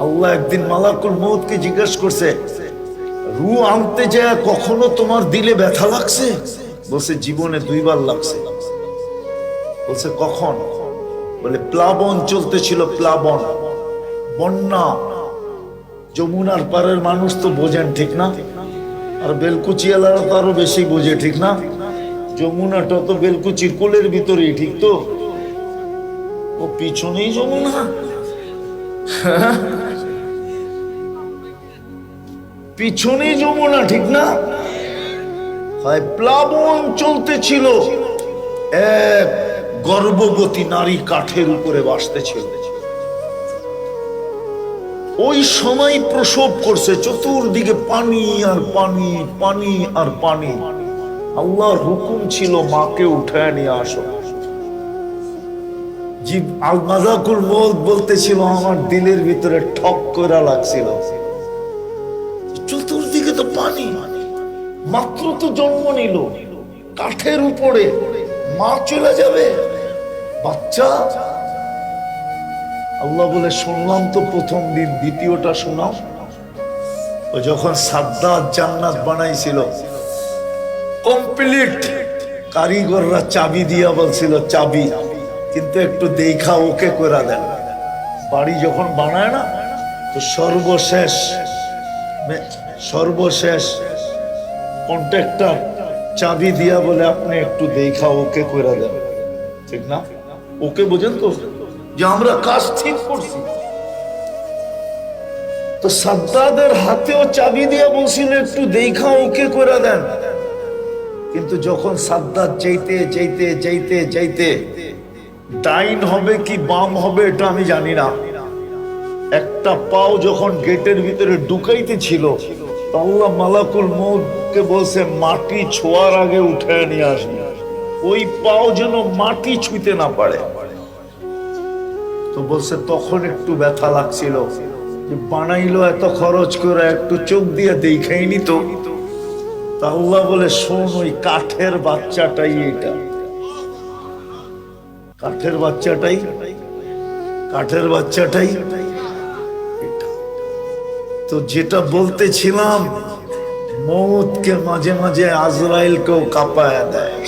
আল্লাহ একদিন মালাকুল মৌতকে জিজ্ঞেস করছে রু আনতে যায় কখনো তোমার দিলে ব্যথা লাগছে? বলছে, জীবনে দুইবার লাগছে। বলছে, কখন? বলে, প্লাবন চলতেছিল প্লাবন। বন্যা। যমুনার পারের মানুষ তো বোঝেন ঠিক না। আর বেলকুচিয়ালারা তো আরও বেশি বোঝে ঠিক না। যমুনাটা তো বেলকুচির কোলের ভিতরেই ঠিক তো? ও পিছনেই যমুনা? পিছনেই যমুনা, ঠিক না? হয় প্লাবন চলতেছিল। এক গর্ভবতী নারী কাঠের উপরে বাসতেছিল। ওই সময় প্রসব করছে, চতুর্দিকে পানি আর পানি পানি আর পানি। আল্লাহর হুকুম ছিল, মাকে উঠায় নিয়ে আসো। জীব মৌত বলতেছিল, আমার দিলের ভিতরে ঠক করা লাগছিল। চতুর্দিকে তো পানি। মাত্র তো জন্ম নিল। কাঠের উপরে মা চলে যাবে। বাচ্চা। আল্লাহ বলে, শুনলাম তো প্রথম দিন, দ্বিতীয়টা শোনাও। ও যখন সাদ্দাত জান্নাত বানাইছিল, কমপ্লিট কারিগররা চাবি দিয়া বলছিল, চাবি। কিন্তু একটু দেখা ওকে করে দেন। বাড়ি যখন বানায় না, তো সর্বশেষ সর্বশেষ কন্ট্রাক্টর চাবি দিয়া বলে আপনি একটু দেখা ওকে করে দেন। ঠিক না? ওকে বোঝেন তো? যে আমরা কাজ ঠিক করছি। তো সাদ্দাদের হাতেও চাবি দিয়া বলছিল, একটু দেখা ওকে করে দেন। কিন্তু যখন সাদ্দাত যাইতে যাইতে যাইতে যাইতে ডাইন হবে কি বাম হবে এটা আমি জানি না। একটা পাও যখন গেটের ভিতরে ঢুকাইতে ছিল আল্লাহ মালাকুল মৌতকে বলছে, মাটি ছোঁয়ার আগে উঠে নিয়ে আসবে ওই পাও যেন মাটি ছুঁতে না পারে। তো বলছে, তখন একটু ব্যথা লাগছিল। যে বানাইলো এত খরচ করে, একটু চোখ দিয়ে দেখাইনি তো তা আল্লাহ বলে, শোন, ওই কাঠের বাচ্চাটাই এটা। কাঠের বাচ্চাটাই কাঠের বাচ্চাটাই। তো যেটা বলতেছিলাম মৌতকে মাঝে মাঝে আজরাইলকেও কাঁপায় দেয়